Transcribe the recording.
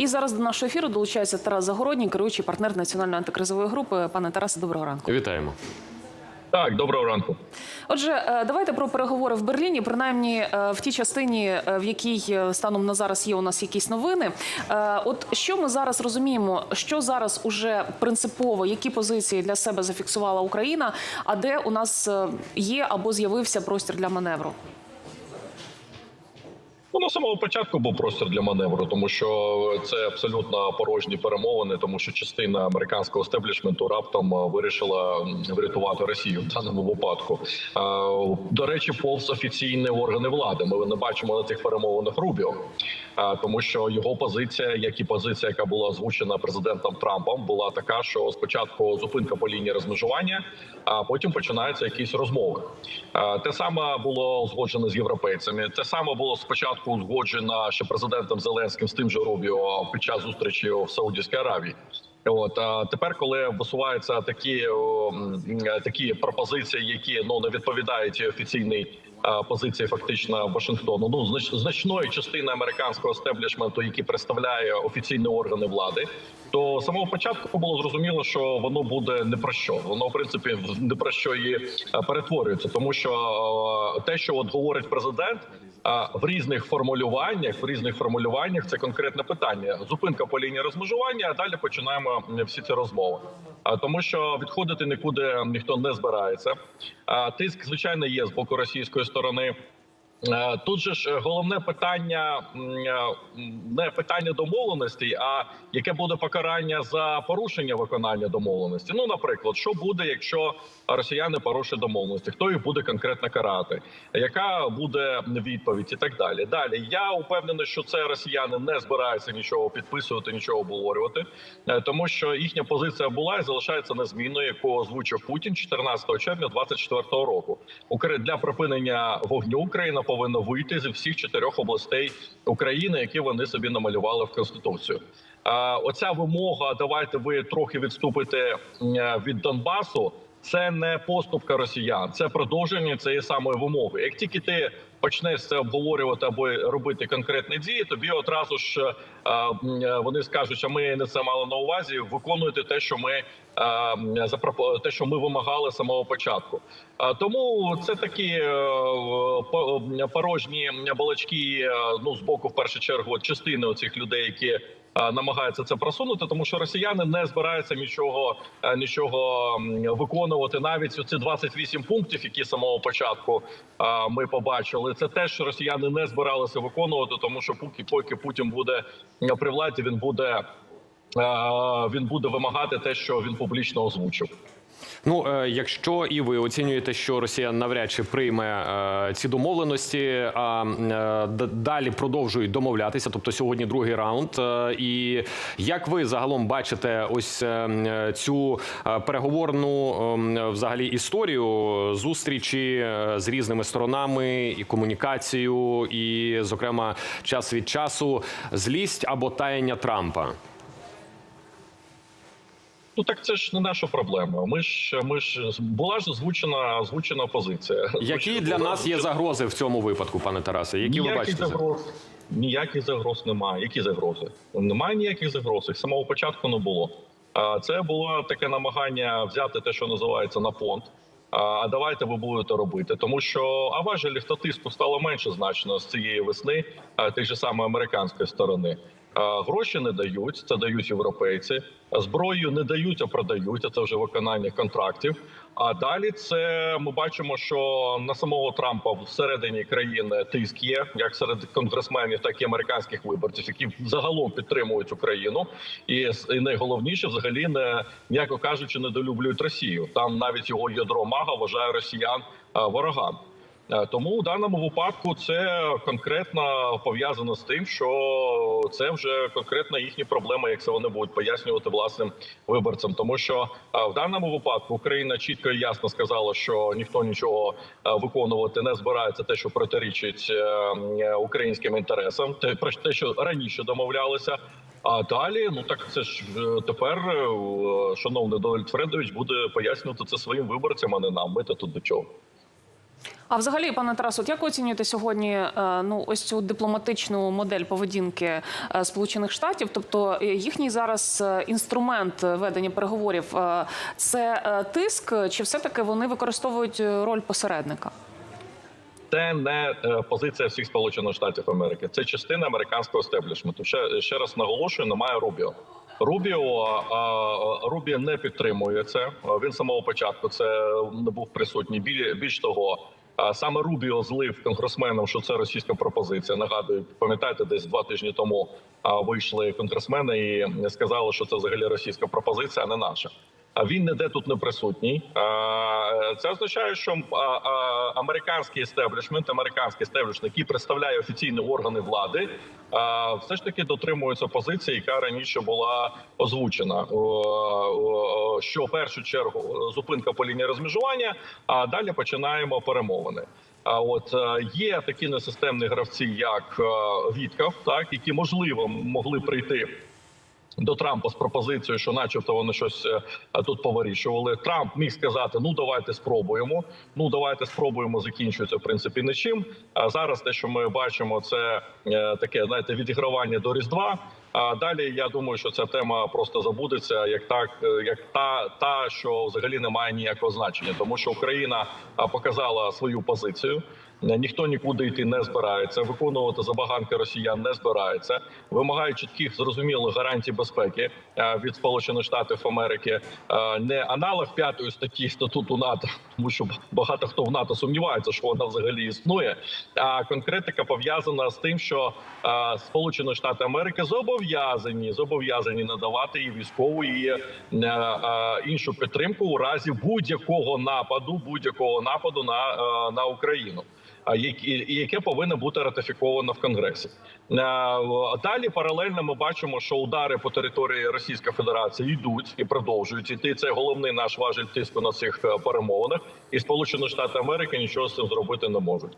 І зараз до нашого ефіру долучається Тарас Загородній, керуючий партнер національної антикризової групи. Пане Тарасе, доброго ранку. Вітаємо. Так, доброго ранку. Отже, е, давайте про переговори в Берліні, принаймні е, в тій частині, е, в якій станом на зараз є у нас якісь новини. От що ми зараз розуміємо, що зараз уже принципово, які позиції для себе зафіксувала Україна, а де у нас є або з'явився простір для маневру? На самого початку був простір для маневру, тому що це абсолютно порожні перемовини, тому що частина американського стеблішменту раптом е, вирішила врятувати Росію в даному випадку. Е, До речі, повз офіційні органи влади. Ми не бачимо на цих перемовинах Рубіо, тому що його позиція, як і позиція, яка була озвучена президентом Трампом, була така, що спочатку зупинка по лінії розмежування, а потім починаються якісь розмови. Те саме було узгоджено з європейцями. Те саме було спочатку узгоджено ще президентом Зеленським з тим же Рубіо під час зустрічі в Саудівській Аравії. От а тепер, коли висуваються такі такі пропозиції, які ну не відповідають офіційній позиції, фактично Вашингтону, ну значної частини американського стеблішменту, які представляє офіційні органи влади, то з самого початку було зрозуміло, що воно буде не про що. Воно в принципі не про що і е, перетворюється, тому що е, те, що от говорить президент. А в різних формулюваннях, в різних формулюваннях це конкретне питання. Зупинка по лінії розмежування. А далі починаємо всі ці розмови. Тому, що відходити нікуди ніхто не збирається. Тиск, звичайно, є з боку російської сторони. Е, Тут же ж головне питання е, не питання домовленості, а яке буде покарання за порушення виконання домовленості. Ну, наприклад, що буде, якщо росіяни порушать домовленості? Хто їх буде конкретно карати? Яка буде відповідь і так далі? Далі я упевнений, що це росіяни не збираються нічого підписувати, нічого обговорювати, е, тому що їхня позиція була і залишається незмінною, яку озвучив Путін 14 червня 2024 року. Для припинення вогню Україна повинна вийти зі всіх чотирьох областей України, які вони собі намалювали в конституцію. Оця вимога, давайте ви трохи відступите від Донбасу. Це не поступка росіян, це продовження цієї самої вимоги. Як тільки ти почнеш це обговорювати або робити конкретні дії, тобі одразу ж е, е, вони скажуть, що ми не це мали на увазі. Виконуйте те, що ми е, те, що ми вимагали з самого початку. Тому це такі порожні балачки. Ну з боку, в першу чергу, частини оцих людей, які е, намагаються це просунути, тому що росіяни не збираються нічого е, нічого виконувати. Навіть ці 28 пунктів, які з самого початку е, ми побачили, це те, що росіяни не збиралися виконувати, тому що поки поки Путін буде при владі, він буде. Він буде вимагати те, що він публічно озвучив. Ну, е, якщо і ви оцінюєте, що Росія навряд чи прийме е, ці домовленості, а е, далі продовжують домовлятися, тобто сьогодні другий раунд. І як ви загалом бачите ось цю переговорну взагалі історію зустрічі з різними сторонами і комунікацію, і, зокрема, час від часу злість або таяння Трампа? Ну так це ж не наша проблема. Ми ж ми ж була ж озвучена озвучена позиція. Які для нас є загрози в цьому випадку, пане Тарасе? Які ви бачите? загроз? Ніяких загроз немає. Які загрози? Немає ніяких загроз. Їх самого початку не було. А це було таке намагання взяти те, що називається на понт. А давайте ви будете робити, тому що а важелів та тиску стало менше значно з цієї весни, а, тієї ж саме американської сторони. Гроші не дають, це дають європейці. Зброю не дають, а продають. Це вже виконання контрактів. А далі це ми бачимо, що на самого Трампа всередині країни тиск є, як серед конгресменів, так і американських виборців, які загалом підтримують Україну, і, найголовніше, взагалі, не м'яко кажучи, недолюблюють Росію. Там навіть його ядро мага вважає росіян ворогами. Е, Тому в даному випадку це конкретно пов'язано з тим, що це вже конкретно їхні проблеми, як це вони будуть пояснювати власним виборцям. Тому що е, в даному випадку Україна чітко і ясно сказала, що ніхто нічого е, виконувати не збирається, те, що протирічить українським інтересам, те про те, що раніше домовлялися. А далі, ну так це ж тепер шановний Дональд Фредович буде пояснювати це своїм виборцям, а не нам. Ми то тут до чого. А взагалі, пане Тарасу, як оцінюєте сьогодні е, ну ось цю дипломатичну модель поведінки е, Сполучених Штатів? Тобто е, їхній зараз інструмент ведення переговорів це тиск, чи все таки вони використовують роль посередника? Це не позиція всіх сполучених штатів Америки. Це частина американського стеблішменту. Ще ще раз наголошую, немає Рубіо. Рубіо Рубіо не підтримує це. Він з самого початку це не був присутній. Біль- Більш того, саме Рубіо злив конгресменам, що це російська пропозиція. Нагадую, пам'ятаєте, десь два тижні тому вийшли конгресмени і сказали, що це взагалі російська пропозиція, а не наша. А він ніде тут не присутній. Це означає, що американський естеблішмент, американський естеблішмент, який представляє офіційні органи влади, все ж таки дотримується позиції, яка раніше була озвучена. Що в першу чергу зупинка по лінії розмежування, а далі починаємо перемовини. А от е, є такі несистемні гравці, як е, Віткав, так які можливо могли прийти до Трампа з пропозицією, що, начебто, вони щось е, тут повирішували. Трамп міг сказати: ну давайте спробуємо. Ну давайте спробуємо. Закінчується в принципі нічим. А зараз те, що ми бачимо, це е, таке знаєте, відігравання до різдва. А далі я думаю, що ця тема просто забудеться, як так, е, як та, та що взагалі не має ніякого значення, тому що Україна показала свою позицію. Е, Ніхто нікуди йти не збирається. Виконувати забаганки росіян не збирається. Вимагають чітких зрозумілих гарантій безпеки е, від Сполучених Штатів Америки. Е, Не аналог п'ятої статті статуту НАТО, тому що багато хто в НАТО сумнівається, що вона взагалі існує. А конкретика пов'язана з тим, що Сполучені Штати Америки зобов'язані зобов'язані надавати і військову і іншу підтримку у разі будь-якого нападу, будь-якого нападу на, на Україну. Яке повинно бути ратифіковано в Конгресі. Далі паралельно ми бачимо, що удари по території Російської Федерації йдуть і продовжують іти. Це головний наш важель тиску на цих е, перемовинах, і Сполучені Штати Америки нічого з цим зробити не можуть.